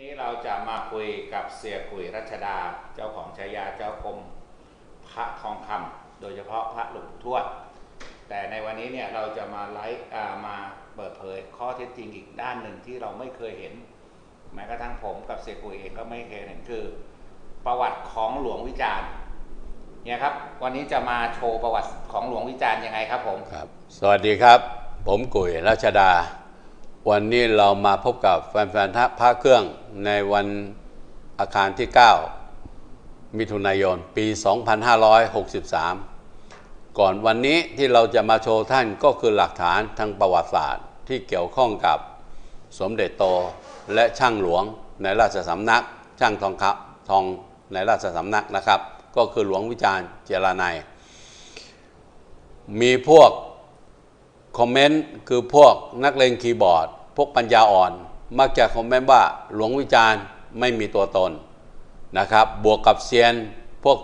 นี้เราจะมาคุยกับเสียกุยรัชดาเจ้าของฉายาเจ้ากรมพระทองคำโดยเฉพาะพระหลวงทวด แต่ในวันนี้เนี่ยเราจะมาไลฟ์อ่ามาเปิดเผยข้อเท็จจริงอีกด้านหนึ่งที่เราไม่เคยเห็น แม้กระทั่งผมกับเสียกุยเองก็ไม่เคยเห็นคือ ประวัติของหลวงวิจารณ์เนี่ยครับ วันนี้จะมาโชว์ประวัติของหลวงวิจารณ์ยังไงครับผมครับ สวัสดีครับ ผมกุยรัชดา วันนี้เรามาพบกับแฟนๆทัพพระเครื่องในวันอาคารที่ 9 มิถุนายน ปี 2563 ก่อนวันนี้ที่เราจะมาโชว์ท่านก็คือหลักฐานทางประวัติศาสตร์ที่เกี่ยวข้องกับสมเด็จโตและช่างหลวงในราชสำนัก ช่างทองครับทองในราชสำนักนะครับ ก็คือหลวงวิจารณ์เจรนายมีพวก คอมเมนต์คือพวกนักเลงคีย์บอร์ด พวกปัญญาอ่อน มักจะคอมเมนต์ว่าหลวงวิจารณ์ไม่มีตัวตนนะครับ บวกกับเซียนพวก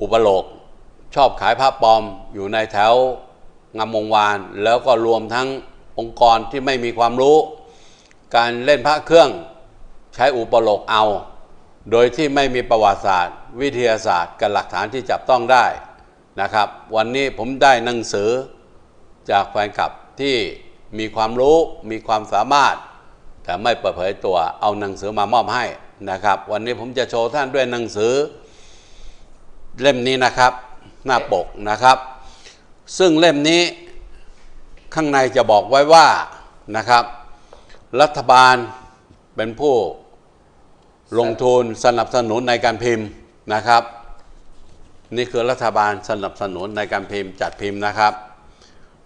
อุปโลก ชอบขายผ้าปลอมอยู่ในแถวงามวงวาน แล้วก็รวมทั้งองค์กรที่ไม่มีความรู้ การเล่นพระเครื่องใช้อุปโลกเอา โดยที่ไม่มีประวัติศาสตร์ วิทยาศาสตร์ กับหลักฐานที่จับต้องได้นะครับ วันนี้ผมได้หนังสือ จากแฟนคลับที่มีความรู้มีความสามารถ แต่ไม่เปิดเผยตัวเอาหนังสือมามอบให้นะครับ วันนี้ผมจะโชว์ท่านด้วยหนังสือ เล่มนี้นะครับ หน้าปกนะครับ ซึ่งเล่มนี้ข้างในจะบอกไว้ว่านะครับ รัฐบาลเป็นผู้ลงทุนสนับสนุนในการพิมพ์นะครับ นี่คือรัฐบาลสนับสนุนในการพิมพ์จัดพิมพ์นะครับ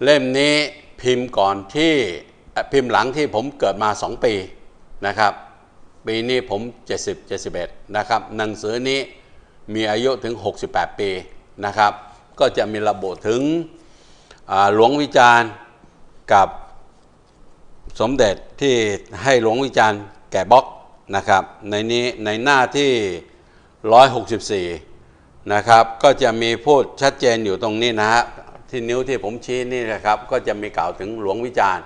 เล่มนี้พิมพ์ก่อนที่พิมพ์หลังที่ผมเกิดมา 2 ปีนะครับ ปีนี้ผม 70 71 นะครับหนังสือนี้มีอายุถึง 68 ปีนะครับ ก็จะมีระบุถึงหลวงวิจารณ์กับสมเด็จที่ให้หลวงวิจารณ์แก่บล็อกนะครับในนี้ในหน้าที่ 164 นะครับ ก็จะมีพูดชัดเจนอยู่ตรงนี้นะฮะ ที่นิ้วที่ผมชี้นี่นะครับ ก็จะมีกล่าวถึงหลวงวิจารณ์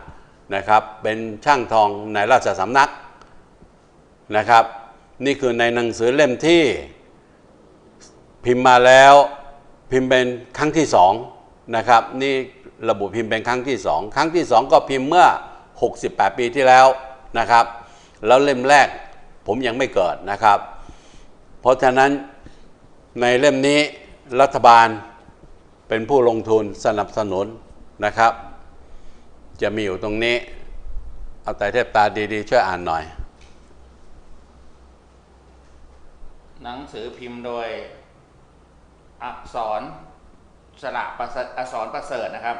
นะครับ เป็นช่างทองในราชสำนักนะครับ นี่คือในหนังสือเล่มที่พิมพ์มาแล้วพิมพ์เป็นครั้งที่สองนะครับ นี่ระบุพิมพ์เป็นครั้งที่สองครั้งที่สองก็พิมพ์เมื่อ 68 ปีที่แล้วนะครับ แล้วเล่มแรกผมยังไม่เกิดนะครับ เพราะฉะนั้นในเล่มนี้รัฐบาล เป็นผู้ลงทุนสนับสนุนนะครับ จะมีอยู่ตรงนี้ เอาแต่เทพตาดีๆ ช่วยอ่านหน่อย หนังสือพิมพ์โดย อักษรสระประเสริฐอักษรประเสริฐนะครับ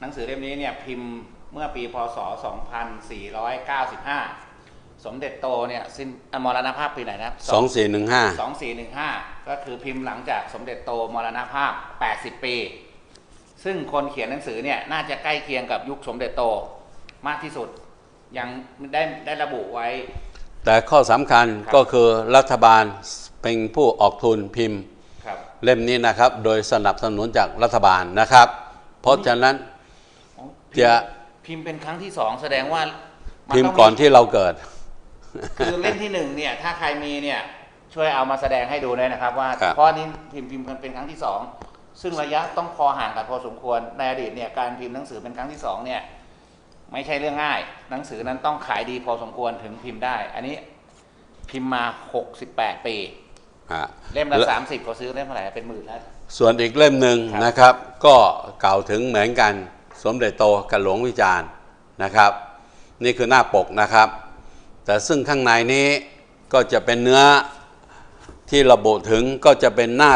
หนังสือเล่มนี้เนี่ยพิมพ์เมื่อปีพศ 2495 สมเด็จโตเนี่ยสิ้นอะมรณภาพปีไหนนะครับ2415 2415ก็คือพิมพ์หลังจากสมเด็จโตมรณภาพ80ปี ซึ่งคนเขียนหนังสือเนี่ยน่าจะใกล้เคียงกับยุคสมเด็จโตมากที่สุด ยังได้ได้ระบุไว้ แต่ข้อสำคัญครับก็คือรัฐบาลเป็นผู้ออกทุนพิมพ์ครับเล่มนี้นะครับ โดยสนับสนุนจากรัฐบาลนะครับ เพราะฉะนั้นจะพิมพ์เป็นครั้งที่สองแสดงว่ามัพิมต้พ์งก่อนที่เราเกิด คือเล่มที่หนึ่งเนี่ย ถ้าใครมีเนี่ย ช่วยเอามาแสดงให้ดูด้วยนะครับ ว่าครับ เพราะอันนี้พิมพ์พิมพ์กันเป็นครั้งที่สองซึ่งระยะต้องพอห่างกันพอสมควรในอดีตเนี่ยการพิมพ์หนังสือเป็นครั้งที่สองเนี่ย ไม่ใช่เรื่องง่าย หนังสือนั้นต้องขายดีพอสมควรถึงพิมพ์ได้ อันนี้พิมพ์มา68ปีอะเล่มละและ30เขาซื้อเล่มเท่าไหร่เป็นหมื่นแล้ว ส่วนอีกเล่มหนึ่งครับ นะครับ ก็กล่าวถึงเหมือนกันสมเด็จโตกับหลวงวิจารณ์นะครับ นี่คือหน้าปกนะครับ แต่ซึ่งข้างในนี้ก็จะเป็นเนื้อที่ระบุถึงก็จะเป็นหน้า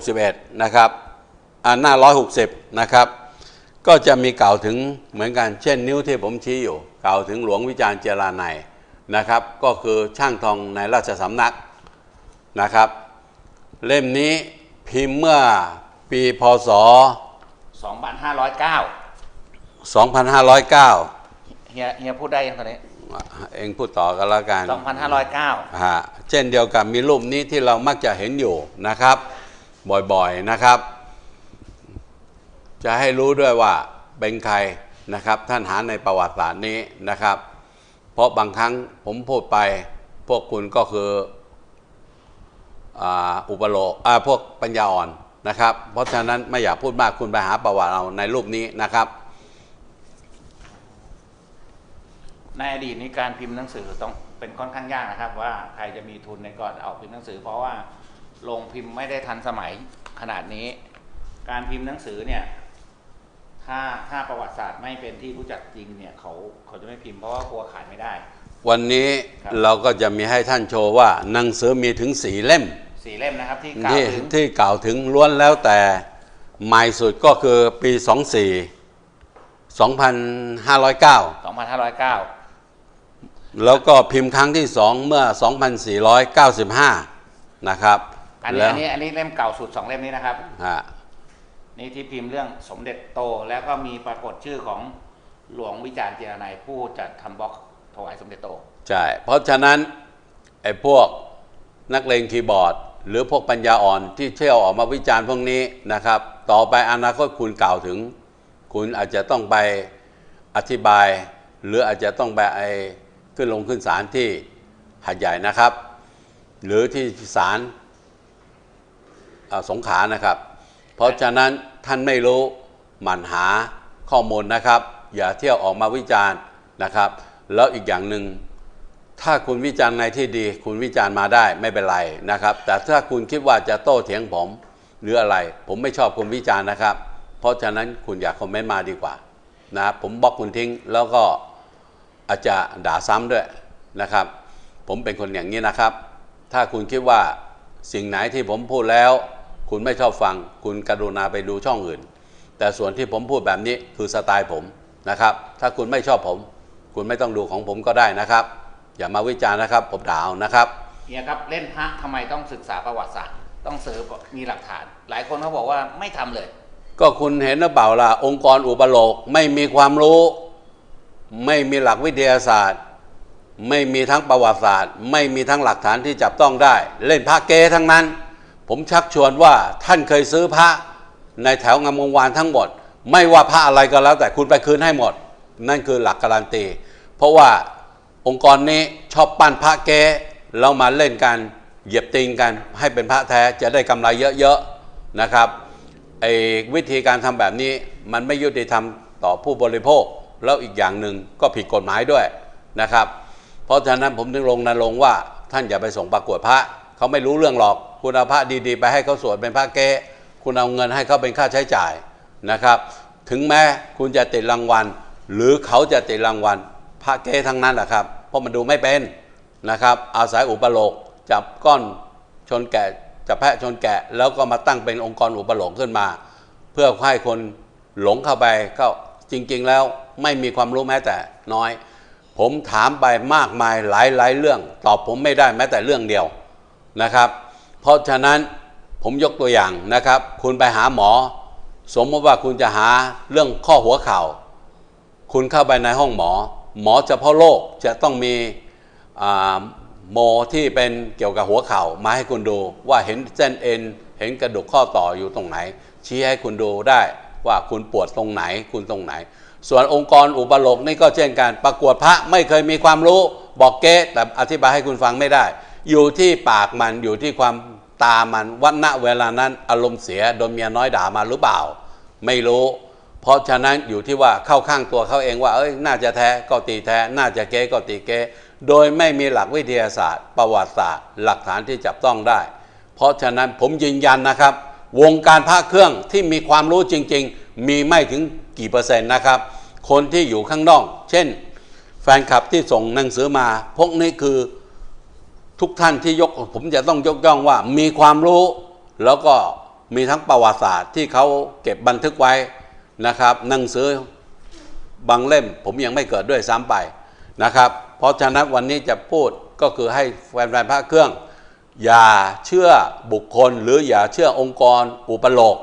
161 นะครับอ่าหน้า 160 นะครับ ก็จะมีกล่าวถึงเหมือนกันเช่นนิ้วที่ผมชี้อยู่ กล่าวถึงหลวงวิจารณ์เจราในยนะครับ ก็คือช่างทองในราชสำนักนะครับ เล่มนี้พิมพ์เมื่อปีพศ 2509 2509 เฮียเฮียพูดได้ยังตอนนี้ เองพูดต่อกันแล้วกัน2509ฮะเช่นเดียวกับมีรูปนี้ที่เรามักจะเห็นอยู่นะครับ บ่อยๆนะครับ จะให้รู้ด้วยว่าเป็นใครนะครับ ท่านหาในประวัติศาสตร์นี้นะครับ เพราะบางครั้งผมพูดไป พวกคุณก็คืออาอุปโลกอ่าพวกปัญญาอ่อนนะครับ เพราะฉะนั้นไม่อยากพูดมากคุณไปหาประวัติเอาในรูปนี้นะครับ ในอดีตนี้การพิมพ์หนังสือต้องเป็นค่อนข้างยากนะครับ ว่าใครจะมีทุนในการออกพิมพ์หนังสือ เพราะว่าโรงพิมพ์ไม่ได้ทันสมัยขนาดนี้ การพิมพ์หนังสือเนี่ยถ้าถ้าประวัติศาสตร์ไม่เป็นที่รู้จักจริงเนี่ยเขาเขาจะไม่พิมพ์เพราะว่ากลัวขายไม่ได้ วันนี้ครับเราก็จะมีให้ท่านโชว์ว่าหนังสือมีถึงสีเล่มสี่เล่มนะครับที่กล่าวที่ถึงที่กล่าวถึงล้วนแล้วแต่ใหม่สุดก็คือปี 24 2509 2509 แล้วก็พิมพ์ครั้งที่สองเมื่อ 2495 นะครับอันนี้แล้วอันนี้อันนี้เล่มเก่าสุดสองเล่มนี้นะครับ ฮะนี่ที่พิมพ์เรื่องสมเด็จโตแล้วก็มีปรากฏชื่อของหลวงวิจารณ์เจรนายผู้จัดทำบล็อกถวายสมเด็จโต ใช่ เพราะฉะนั้น ไอ้พวกนักเลงคีย์บอร์ด หรือพวกปัญญาอ่อนที่เที่ยวออกมาวิจารณ์พวกนี้นะครับ ต่อไปอนาคตคุณกล่าวถึง คุณอาจจะต้องไปอธิบาย หรืออาจจะต้องไปไอ้ ขึ้นลงขึ้นศาลที่หัดใหญ่นะครับ หรือที่ศาลสงขานะครับ เพราะฉะนั้นท่านไม่รู้หมั่นหาข้อมูลนะครับ อย่าเที่ยวออกมาวิจารณ์นะครับ แล้วอีกอย่างหนึ่งถ้าคุณวิจารณ์ในที่ดี คุณวิจารณ์มาได้ไม่เป็นไรนะครับ แต่ถ้าคุณคิดว่าจะโต้เถียงผมหรืออะไร ผมไม่ชอบคุณวิจารณ์นะครับ เพราะฉะนั้นคุณอย่าคอมเมนต์มาดีกว่านะครับผมบล็อกคุณทิ้งแล้วก็ อาจจะด่าซ้ำด้วยนะครับ ผมเป็นคนอย่างนี้นะครับ ถ้าคุณคิดว่าสิ่งไหนที่ผมพูดแล้ว คุณไม่ชอบฟัง คุณกรุณาไปดูช่องอื่น แต่ส่วนที่ผมพูดแบบนี้คือสไตล์ผมนะครับ ถ้าคุณไม่ชอบผม คุณไม่ต้องดูของผมก็ได้นะครับ อย่ามาวิจารณ์นะครับ ผมด่าเอานะครับเนี่ยครับเล่นพระทำไมต้องศึกษาประวัติศาสตร์ต้องเสิร์ฟมีหลักฐาน หลายคนเขาบอกว่าไม่ทำเลย ก็คุณเห็นหรือเปล่าล่ะองค์กรอุปโลกไม่มีความรู้ ไม่มีหลักวิทยาศาสตร์ ไม่มีทั้งประวัติศาสตร์ ไม่มีทั้งหลักฐานที่จับต้องได้ เล่นพระเกทั้งนั้น ผมชักชวนว่าท่านเคยซื้อพระในแถวงามวงวานทั้งหมด ไม่ว่าพระอะไรก็แล้วแต่คุณไปคืนให้หมด นั่นคือหลักการันตี เพราะว่าองค์กรนี้ชอบปั้นพระเกแล้วมาเล่นกันเหยียบติงกัน ให้เป็นพระแท้จะได้กำไรเยอะๆนะครับไอ้วิธีการทำแบบนี้มันไม่ยุติธรรมต่อผู้บริโภค แล้วอีกอย่างหนึ่งก็ผิดกฎหมายด้วยนะครับ เพราะฉะนั้นผมถึงลงนรงว่าท่านอย่าไปส่งประกวดพระเขาไม่รู้เรื่องหรอก คุณเอาพระดีๆ ไปให้เขาสวดเป็นพระเก๊คุณเอาเงินให้เขาเป็นค่าใช้จ่ายนะครับ ถึงแม้คุณจะติดรางวัล หรือเขาจะติดรางวัล พระเก๊ทั้งนั้นแหละครับ เพราะมันดูไม่เป็นนะครับ อาศัยอุปโลกจับก้อนชนแกะจับแพะชนแกะ แล้วก็มาตั้งเป็นองค์กรอุปโลกขึ้นมา เพื่อให้คนหลงเข้าไปก็ จริง ๆ แล้วไม่มีความรู้แม้แต่น้อย ผมถามไปมากมายหลายๆเรื่อง ตอบผมไม่ได้แม้แต่เรื่องเดียวนะครับ เพราะฉะนั้นผมยกตัวอย่างนะครับ คุณไปหาหมอ สมมติว่าคุณจะหาเรื่องข้อหัวเข่า คุณเข้าไปในห้องหมอ หมอเฉพาะโรคจะต้องมีโมที่เป็นเกี่ยวกับหัวเข่ามาให้คุณดูว่าเห็นเส้นเอ็นเห็นกระดูกข้อต่ออยู่ตรงไหน ชี้ให้คุณดูได้ ว่าคุณปวดตรงไหนคุณตรงไหน ส่วนองค์กรอุปโลกนี่ก็เช่นกัน ประกวดพระไม่เคยมีความรู้บอกเก๊แต่อธิบายให้คุณฟังไม่ได้ อยู่ที่ปากมันอยู่ที่ความตามันวันณเวลานั้นอารมณ์เสียโดนเมียน้อยด่ามาหรือเปล่า ไม่รู้ เพราะฉะนั้นอยู่ที่ว่าเข้าข้างตัวเขาเองว่าเอ้ยน่าจะแท้ก็ตีแท้ น่าจะเก๊ก็ตีเก๊โดยไม่มีหลักวิทยาศาสตร์ ประวัติศาสตร์ หลักฐานที่จับต้องได้ เพราะฉะนั้นผมยืนยันนะครับ วงการพระเครื่องที่มีความรู้จริง ๆ มีไม่ถึงกี่เปอร์เซ็นต์นะครับ คนที่อยู่ข้างนอก เช่น แฟนคลับที่ส่งหนังสือมา พวกนี้คือทุกท่านที่ยกผมจะต้องยกย่องว่ามีความรู้แล้วก็มีทั้งประวัติศาสตร์ที่เขาเก็บบันทึกไว้นะครับหนังสือบางเล่มผมยังไม่เกิดด้วยซ้ำไปนะครับ เพราะฉะนั้นวันนี้จะพูดก็คือให้แฟนๆพระเครื่อง อย่าเชื่อบุคคลหรืออย่าเชื่อองค์กรอุปโลก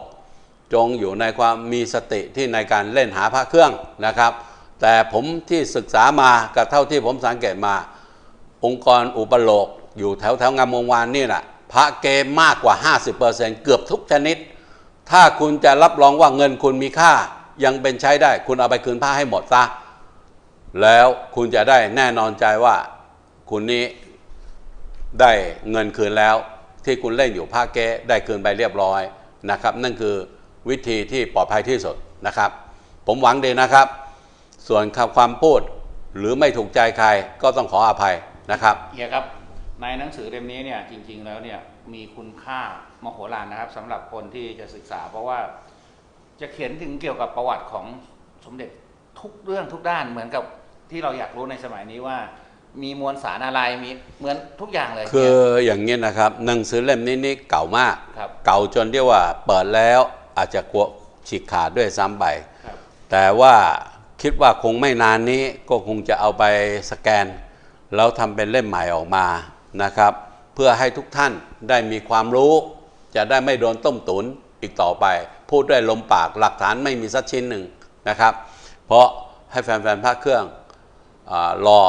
จงอยู่ในความมีสติที่ในการเล่นหาพระเครื่องนะครับ แต่ผมที่ศึกษามากับเท่าที่ผมสังเกตมา องค์กรอุปโลก อยู่แถวแถวงามวงวานนี่แหละพระเกมมากกว่า 50%เกือบทุกชนิด ถ้าคุณจะรับรองว่าเงินคุณมีค่า ยังเป็นใช้ได้ คุณเอาไปคืนพระให้หมดซะแล้วคุณจะได้แน่นอนใจว่าคุณนี้ ได้เงินคืนแล้ว ที่คุณเล่นอยู่ภาคเก๊ได้คืนไปเรียบร้อยนะครับ นั่นคือวิธีที่ปลอดภัยที่สุดนะครับ ผมหวังดีนะครับ ส่วนคำความพูดหรือไม่ถูกใจใครก็ต้องขออภัยนะครับ เฮียครับในหนังสือเล่มนี้เนี่ยจริง ๆ แล้วเนี่ยมีคุณค่ามโหฬารนะครับสำหรับคนที่จะศึกษา เพราะว่าจะเขียนถึงเกี่ยวกับประวัติของสมเด็จทุกเรื่องทุกด้านเหมือนกับที่เราอยากรู้ในสมัยนี้ว่า มีมวลสารอะไรมีเหมือนทุกอย่างเลย คืออย่างนี้นะครับหนังสือเล่มนี้นี่เก่ามากครับเก่าจนเรียกว่าเปิดแล้วอาจจะกลัวฉีกขาดด้วยซ้ำไปครับแต่ว่าคิดว่าคงไม่นานนี้ก็คงจะเอาไปสแกน แล้วทำเป็นเล่มใหม่ออกมานะครับ เพื่อให้ทุกท่านได้มีความรู้ จะได้ไม่โดนต้มตุนอีกต่อไป พูดด้วยลมปากหลักฐานไม่มีสักชิ้นหนึ่งนะครับ เพราะให้แฟนๆพระเครื่องอารอ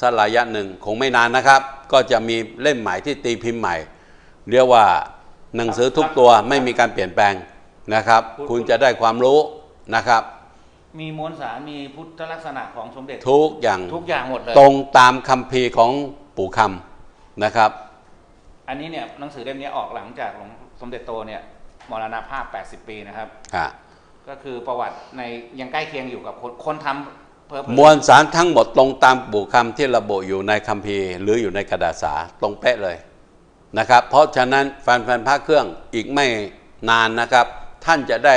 สักระยะหนึ่งคงไม่นานนะครับ ก็จะมีเล่มใหม่ที่ตีพิมพ์ใหม่ เรียกว่าหนังสือทุกตัวไม่มีการเปลี่ยนแปลงนะครับ คุณจะได้ความรู้นะครับ มีมวลสารมีพุทธลักษณะของสมเด็จทุกอย่างทุกอย่างหมดเลยตรงตามคำพีร์ของปู่คำนะครับ อันนี้เนี่ยหนังสือเล่มนี้ออกหลังจากหลวงสมเด็จโตเนี่ยมรณภาพ 80 ปีนะครับอะก็คือประวัติในยังใกล้เคียงอยู่กับคนคนทำเพิ่ มมวลสารทั้งหมดตรงตามปู่คำที่ระบุอยู่ในคำพีร์หรืออยู่ในกระดาษสาตรงเป๊ะเลยนะครับ เพราะฉะนั้นแฟนๆพระเครื่องอีกไม่นานนะครับ ท่านจะได้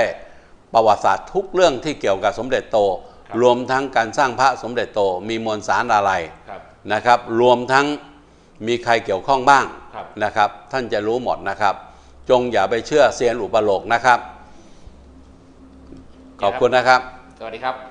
ประวัติศาสตร์ทุกเรื่องที่เกี่ยวกับสมเด็จโต รวมทั้งการสร้างพระสมเด็จโต มีมวลสารอะไรครับนะครับ รวมทั้งมีใครเกี่ยวข้องบ้างครับนะครับ ท่านจะรู้หมดนะครับ จงอย่าไปเชื่อเซียนอุปโลกนะครับ ขอบคุณนะครับ สวัสดีครับ